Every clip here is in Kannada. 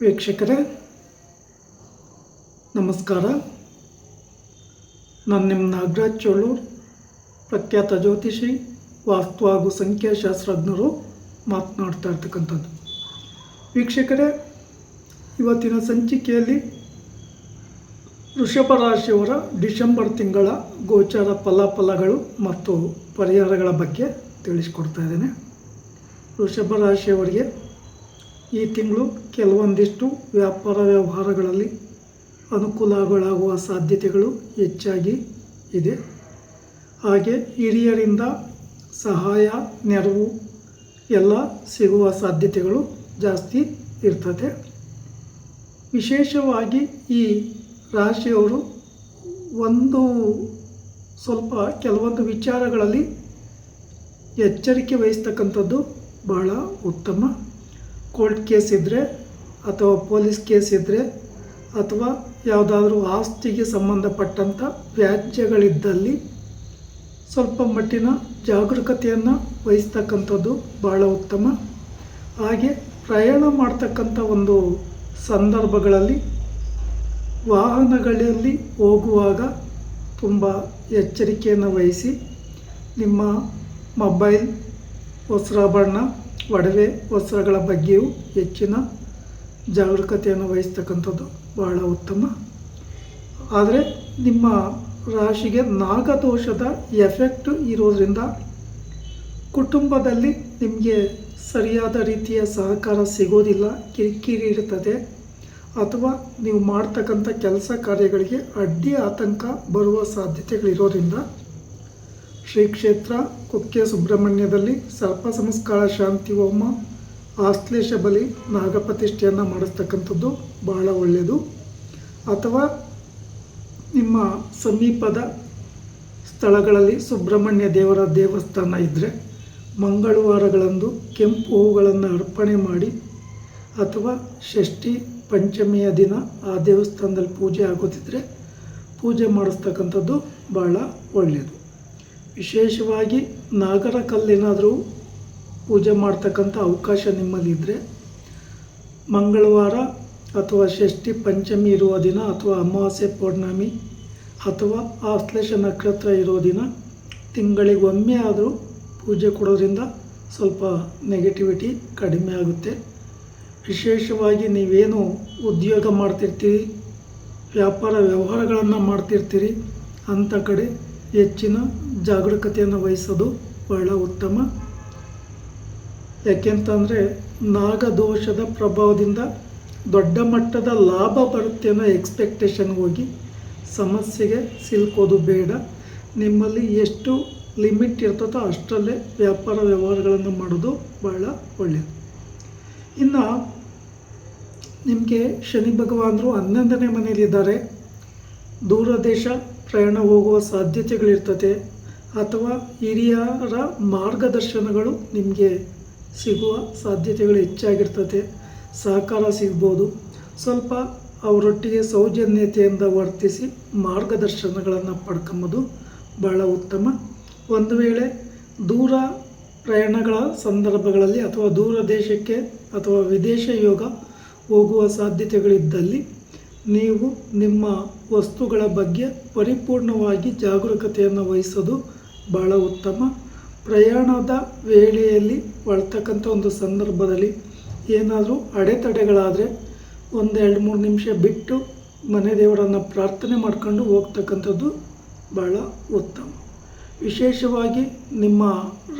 ವೀಕ್ಷಕರೇ, ನಮಸ್ಕಾರ. ನಾನು ನಿಮ್ಮ ನಾಗರಾಜ್ ಚೋಳೂರ್, ಪ್ರಖ್ಯಾತ ಜ್ಯೋತಿಷಿ, ವಾಸ್ತು ಹಾಗೂ ಸಂಖ್ಯಾಶಾಸ್ತ್ರಜ್ಞರು ಮಾತನಾಡ್ತಾ ಇರ್ತಕ್ಕಂಥದ್ದು. ವೀಕ್ಷಕರೇ, ಇವತ್ತಿನ ಸಂಚಿಕೆಯಲ್ಲಿ ವೃಷಭ ರಾಶಿಯವರ ಡಿಸೆಂಬರ್ ತಿಂಗಳ ಗೋಚಾರ ಫಲಾಫಲಗಳು ಮತ್ತು ಪರಿಹಾರಗಳ ಬಗ್ಗೆ ತಿಳಿಸ್ಕೊಡ್ತಾ ಇದ್ದೇನೆ. ವೃಷಭ ರಾಶಿಯವರಿಗೆ ಈ ತಿಂಗಳು ಕೆಲವೊಂದಿಷ್ಟು ವ್ಯಾಪಾರ ವ್ಯವಹಾರಗಳಲ್ಲಿ ಅನುಕೂಲಗಳಾಗುವ ಸಾಧ್ಯತೆಗಳು ಹೆಚ್ಚಾಗಿ ಇದೆ. ಹಾಗೆ ಹಿರಿಯರಿಂದ ಸಹಾಯ, ನೆರವು ಎಲ್ಲ ಸಿಗುವ ಸಾಧ್ಯತೆಗಳು ಜಾಸ್ತಿ ಇರ್ತದೆ. ವಿಶೇಷವಾಗಿ ಈ ರಾಶಿಯವರು ಒಂದು ಸ್ವಲ್ಪ ಕೆಲವೊಂದು ವಿಚಾರಗಳಲ್ಲಿ ಎಚ್ಚರಿಕೆ ವಹಿಸ್ತಕ್ಕಂಥದ್ದು ಬಹಳ ಉತ್ತಮ. ಕೋರ್ಟ್ ಕೇಸ್ ಇದ್ದರೆ ಅಥವಾ ಪೊಲೀಸ್ ಕೇಸ್ ಇದ್ದರೆ ಅಥವಾ ಯಾವುದಾದ್ರೂ ಆಸ್ತಿಗೆ ಸಂಬಂಧಪಟ್ಟಂಥ ವ್ಯಾಜ್ಯಗಳಿದ್ದಲ್ಲಿ ಸ್ವಲ್ಪ ಮಟ್ಟಿನ ಜಾಗರೂಕತೆಯನ್ನು ವಹಿಸ್ತಕ್ಕಂಥದ್ದು ಭಾಳ ಉತ್ತಮ. ಹಾಗೆ ಪ್ರಯಾಣ ಮಾಡ್ತಕ್ಕಂಥ ಒಂದು ಸಂದರ್ಭಗಳಲ್ಲಿ ವಾಹನಗಳಲ್ಲಿ ಹೋಗುವಾಗ ತುಂಬ ಎಚ್ಚರಿಕೆಯನ್ನು ವಹಿಸಿ ನಿಮ್ಮ ಮೊಬೈಲ್ ವಸ್ತ್ರಾಭರಣ ಒಡವೆ ವಸ್ತ್ರಗಳ ಬಗ್ಗೆಯೂ ಹೆಚ್ಚಿನ ಜಾಗರೂಕತೆಯನ್ನು ವಹಿಸ್ತಕ್ಕಂಥದ್ದು ಬಹಳ ಉತ್ತಮ. ಆದರೆ ನಿಮ್ಮ ರಾಶಿಗೆ ನಾಗದೋಷದ ಎಫೆಕ್ಟ್ ಇರೋದ್ರಿಂದ ಕುಟುಂಬದಲ್ಲಿ ನಿಮಗೆ ಸರಿಯಾದ ರೀತಿಯ ಸಹಕಾರ ಸಿಗೋದಿಲ್ಲ, ಕಿರಿಕಿರಿ ಇರ್ತದೆ. ಅಥವಾ ನೀವು ಮಾಡ್ತಕ್ಕಂಥ ಕೆಲಸ ಕಾರ್ಯಗಳಿಗೆ ಅಡ್ಡಿ ಆತಂಕ ಬರುವ ಸಾಧ್ಯತೆಗಳಿರೋದ್ರಿಂದ ಶ್ರೀ ಕ್ಷೇತ್ರ ಕುಕ್ಕೆ ಸುಬ್ರಹ್ಮಣ್ಯದಲ್ಲಿ ಸರ್ಪ ಸಂಸ್ಕಾರ ಶಾಂತಿ ಹೋಮ, ಆಶ್ಲೇಷ ಬಲಿ ನಾಗಪ್ರತಿಷ್ಠೆಯನ್ನು ಮಾಡಿಸ್ತಕ್ಕಂಥದ್ದು ಬಹಳ ಒಳ್ಳೆಯದು ಅಥವಾ ನಿಮ್ಮ ಸಮೀಪದ ಸ್ಥಳಗಳಲ್ಲಿ ಸುಬ್ರಹ್ಮಣ್ಯ ದೇವರ ದೇವಸ್ಥಾನ ಇದ್ದರೆ ಮಂಗಳವಾರಗಳಂದು ಕೆಂಪು ಹೂಗಳನ್ನು ಅರ್ಪಣೆ ಮಾಡಿ ಅಥವಾ ಷಷ್ಠಿ ಪಂಚಮಿಯ ದಿನ ಆ ದೇವಸ್ಥಾನದಲ್ಲಿ ಪೂಜೆ ಆಗೋದಿದ್ದರೆ ಪೂಜೆ ಮಾಡಿಸ್ತಕ್ಕಂಥದ್ದು ಭಾಳ ಒಳ್ಳೆಯದು ವಿಶೇಷವಾಗಿ ನಾಗರ ಕಲ್ಲೇನಾದರೂ ಪೂಜೆ ಮಾಡ್ತಕ್ಕಂಥ ಅವಕಾಶ ನಿಮ್ಮಲ್ಲಿದ್ದರೆ ಮಂಗಳವಾರ ಅಥವಾ ಷಷ್ಠಿ ಪಂಚಮಿ ಇರುವ ದಿನ ಅಥವಾ ಅಮಾವಾಸ್ಯೆ ಪೌರ್ಣಮಿ ಅಥವಾ ಆಶ್ಲೇಷ ನಕ್ಷತ್ರ ಇರೋ ದಿನ ತಿಂಗಳಿಗೆ ಒಮ್ಮೆ ಆದರೂ ಪೂಜೆ ಕೊಡೋದ್ರಿಂದ ಸ್ವಲ್ಪ ನೆಗೆಟಿವಿಟಿ ಕಡಿಮೆ ಆಗುತ್ತೆ. ವಿಶೇಷವಾಗಿ ನೀವೇನು ಉದ್ಯೋಗ ಮಾಡ್ತಿರ್ತೀರಿ, ವ್ಯಾಪಾರ ವ್ಯವಹಾರಗಳನ್ನು ಮಾಡ್ತಿರ್ತೀರಿ ಅಂಥ ಕಡೆ ಹೆಚ್ಚಿನ ಜಾಗರೂಕತೆಯನ್ನು ವಹಿಸೋದು ಬಹಳ ಉತ್ತಮ. ಯಾಕೆಂತಂದರೆ ನಾಗದೋಷದ ಪ್ರಭಾವದಿಂದ ದೊಡ್ಡ ಮಟ್ಟದ ಲಾಭ ಬರುತ್ತೆ ಅನ್ನೋ ಎಕ್ಸ್ಪೆಕ್ಟೇಷನ್ಗೆ ಹೋಗಿ ಸಮಸ್ಯೆಗೆ ಸಿಲ್ಕೋದು ಬೇಡ. ನಿಮ್ಮಲ್ಲಿ ಎಷ್ಟು ಲಿಮಿಟ್ ಇರ್ತದೋ ಅಷ್ಟರಲ್ಲೇ ವ್ಯಾಪಾರ ವ್ಯವಹಾರಗಳನ್ನು ಮಾಡೋದು ಬಹಳ ಒಳ್ಳೆಯದು ಇನ್ನು ನಿಮಗೆ ಶನಿ ಭಗವಾನರು ಹನ್ನೊಂದನೇ ಮನೆಯಲ್ಲಿದ್ದಾರೆ. ದೂರ ದೇಶ ಪ್ರಯಾಣ ಹೋಗುವ ಸಾಧ್ಯತೆಗಳಿರ್ತದೆ ಅಥವಾ ಹಿರಿಯರ ಮಾರ್ಗದರ್ಶನಗಳು ನಿಮಗೆ ಸಿಗುವ ಸಾಧ್ಯತೆಗಳು ಹೆಚ್ಚಾಗಿರ್ತದೆ. ಸಹಕಾರ ಸಿಗ್ಬೋದು. ಸ್ವಲ್ಪ ಅವರೊಟ್ಟಿಗೆ ಸೌಜನ್ಯತೆಯಿಂದ ವರ್ತಿಸಿ ಮಾರ್ಗದರ್ಶನಗಳನ್ನು ಪಡ್ಕೊಂಬೋದು ಭಾಳ ಉತ್ತಮ. ಒಂದು ವೇಳೆ ದೂರ ಪ್ರಯಾಣಗಳ ಸಂದರ್ಭಗಳಲ್ಲಿ ಅಥವಾ ದೂರ ದೇಶಕ್ಕೆ ಅಥವಾ ವಿದೇಶ ಯೋಗ ಹೋಗುವ ಸಾಧ್ಯತೆಗಳಿದ್ದಲ್ಲಿ ನೀವು ನಿಮ್ಮ ವಸ್ತುಗಳ ಬಗ್ಗೆ ಪರಿಪೂರ್ಣವಾಗಿ ಜಾಗರೂಕತೆಯನ್ನು ವಹಿಸೋದು ಭಾಳ ಉತ್ತಮ. ಪ್ರಯಾಣದ ವೇಳೆಯಲ್ಲಿ ಬಳತಕ್ಕಂಥ ಒಂದು ಸಂದರ್ಭದಲ್ಲಿ ಏನಾದರೂ ಅಡೆತಡೆಗಳಾದರೆ ಒಂದು ಎರಡು ಮೂರು ನಿಮಿಷ ಬಿಟ್ಟು ಮನೆ ದೇವರನ್ನು ಪ್ರಾರ್ಥನೆ ಮಾಡ್ಕೊಂಡು ಹೋಗ್ತಕ್ಕಂಥದ್ದು ಭಾಳ ಉತ್ತಮ. ವಿಶೇಷವಾಗಿ ನಿಮ್ಮ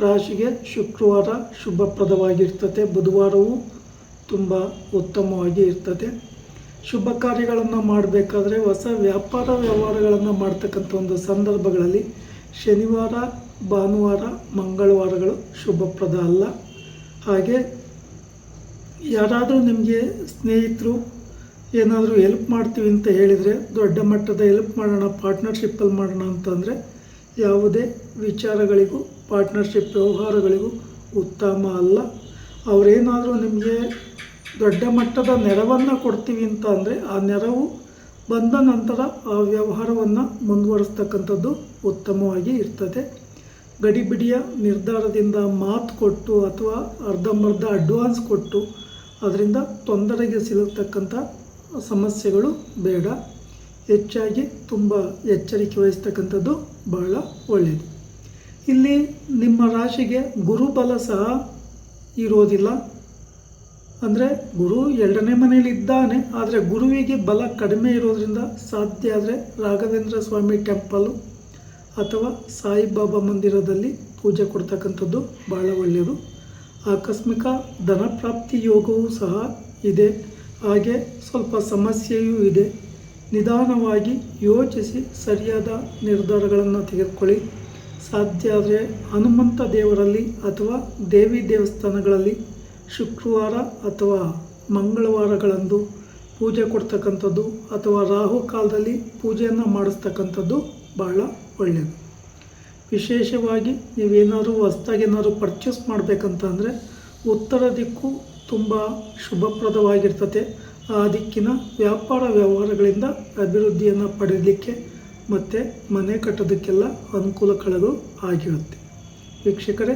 ರಾಶಿಗೆ ಶುಕ್ರವಾರ ಶುಭಪ್ರದವಾಗಿರ್ತದೆ. ಬುಧವಾರವೂ ತುಂಬ ಉತ್ತಮವಾಗಿ ಇರ್ತದೆ. ಶುಭ ಕಾರ್ಯಗಳನ್ನು ಮಾಡಬೇಕಾದ್ರೆ ಹೊಸ ವ್ಯಾಪಾರ ವ್ಯವಹಾರಗಳನ್ನು ಮಾಡ್ತಕ್ಕಂಥ ಒಂದು ಸಂದರ್ಭಗಳಲ್ಲಿ ಶನಿವಾರ, ಭಾನುವಾರ, ಮಂಗಳವಾರಗಳು ಶುಭಪ್ರದ ಅಲ್ಲ. ಹಾಗೆ ಯಾರಾದರೂ ನಿಮಗೆ ಸ್ನೇಹಿತರು ಏನಾದರೂ ಹೆಲ್ಪ್ ಮಾಡ್ತೀವಿ ಅಂತ ಹೇಳಿದರೆ ದೊಡ್ಡ ಮಟ್ಟದ ಹೆಲ್ಪ್ ಮಾಡೋಣ ಪಾರ್ಟ್ನರ್ಶಿಪ್ಪಲ್ಲಿ ಮಾಡೋಣ ಅಂತಂದರೆ ಯಾವುದೇ ವಿಚಾರಗಳಿಗೂ ಪಾರ್ಟ್ನರ್ಶಿಪ್ ವ್ಯವಹಾರಗಳಿಗೂ ಉತ್ತಮ ಅಲ್ಲ. ಅವರೇನಾದರೂ ನಿಮಗೆ ದೊಡ್ಡ ಮಟ್ಟದ ನೆರವನ್ನು ಕೊಡ್ತೀವಿ ಅಂತ ಅಂದರೆ ಆ ನೆರವು ಬಂದ ನಂತರ ಆ ವ್ಯವಹಾರವನ್ನು ಮುಂದುವರಿಸ್ತಕ್ಕಂಥದ್ದು ಉತ್ತಮವಾಗಿ ಇರ್ತದೆ. ಗಡಿಬಿಡಿಯ ನಿರ್ಧಾರದಿಂದ ಮಾತು ಕೊಟ್ಟು ಅಥವಾ ಅರ್ಧಂಬರ್ಧ ಅಡ್ವಾನ್ಸ್ ಕೊಟ್ಟು ಅದರಿಂದ ತೊಂದರೆಗೆ ಸಿಲುಕ್ತಕ್ಕಂಥ ಸಮಸ್ಯೆಗಳು ಬೇಡ. ಹೆಚ್ಚಾಗಿ ತುಂಬ ಎಚ್ಚರಿಕೆ ವಹಿಸ್ತಕ್ಕಂಥದ್ದು ಬಹಳ ಒಳ್ಳೆಯದು ಇಲ್ಲಿ ನಿಮ್ಮ ರಾಶಿಗೆ ಗುರುಬಲ ಸಹ ಇರೋದಿಲ್ಲ. ಅಂದರೆ ಗುರು ಎರಡನೇ ಮನೆಯಲ್ಲಿ ಇದ್ದಾನೆ, ಆದರೆ ಗುರುವಿಗೆ ಬಲ ಕಡಿಮೆ ಇರೋದರಿಂದ ಸಾಧ್ಯ ಆದರೆ ರಾಘವೇಂದ್ರ ಸ್ವಾಮಿ ಟೆಂಪಲು ಅಥವಾ ಸಾಯಿಬಾಬಾ ಮಂದಿರದಲ್ಲಿ ಪೂಜೆ ಕೊಡ್ತಕ್ಕಂಥದ್ದು ಭಾಳ ಒಳ್ಳೆಯದು. ಆಕಸ್ಮಿಕ ಧನಪ್ರಾಪ್ತಿ ಯೋಗವೂ ಸಹ ಇದೆ. ಹಾಗೆ ಸ್ವಲ್ಪ ಸಮಸ್ಯೆಯೂ ಇದೆ. ನಿಧಾನವಾಗಿ ಯೋಚಿಸಿ ಸರಿಯಾದ ನಿರ್ಧಾರಗಳನ್ನು ತೆಗೆದುಕೊಳ್ಳಿ. ಸಾಧ್ಯ ಆದರೆ ಹನುಮಂತ ದೇವರಲ್ಲಿ ಅಥವಾ ದೇವಿ ದೇವಸ್ಥಾನಗಳಲ್ಲಿ ಶುಕ್ರವಾರ ಅಥವಾ ಮಂಗಳವಾರಗಳಂದು ಪೂಜೆ ಕೊಡ್ತಕ್ಕಂಥದ್ದು ಅಥವಾ ರಾಹು ಕಾಲದಲ್ಲಿ ಪೂಜೆಯನ್ನು ಮಾಡಿಸ್ತಕ್ಕಂಥದ್ದು ಬಹಳ ಒಳ್ಳೆಯದು ವಿಶೇಷವಾಗಿ ನೀವೇನಾದರೂ ಹೊಸ್ದಾಗಿ ಏನಾದರೂ ಪರ್ಚೇಸ್ ಮಾಡಬೇಕಂತಂದರೆ ಉತ್ತರ ದಿಕ್ಕು ತುಂಬ ಶುಭಪ್ರದವಾಗಿರ್ತದೆ ಆ ದಿಕ್ಕಿನ ವ್ಯಾಪಾರ ವ್ಯವಹಾರಗಳಿಂದ ಅಭಿವೃದ್ಧಿಯನ್ನು ಪಡೆಯಲಿಕ್ಕೆ ಮತ್ತು ಮನೆ ಕಟ್ಟೋದಕ್ಕೆಲ್ಲ ಅನುಕೂಲಗಳು ಆಗಿರುತ್ತೆ. ವೀಕ್ಷಕರೇ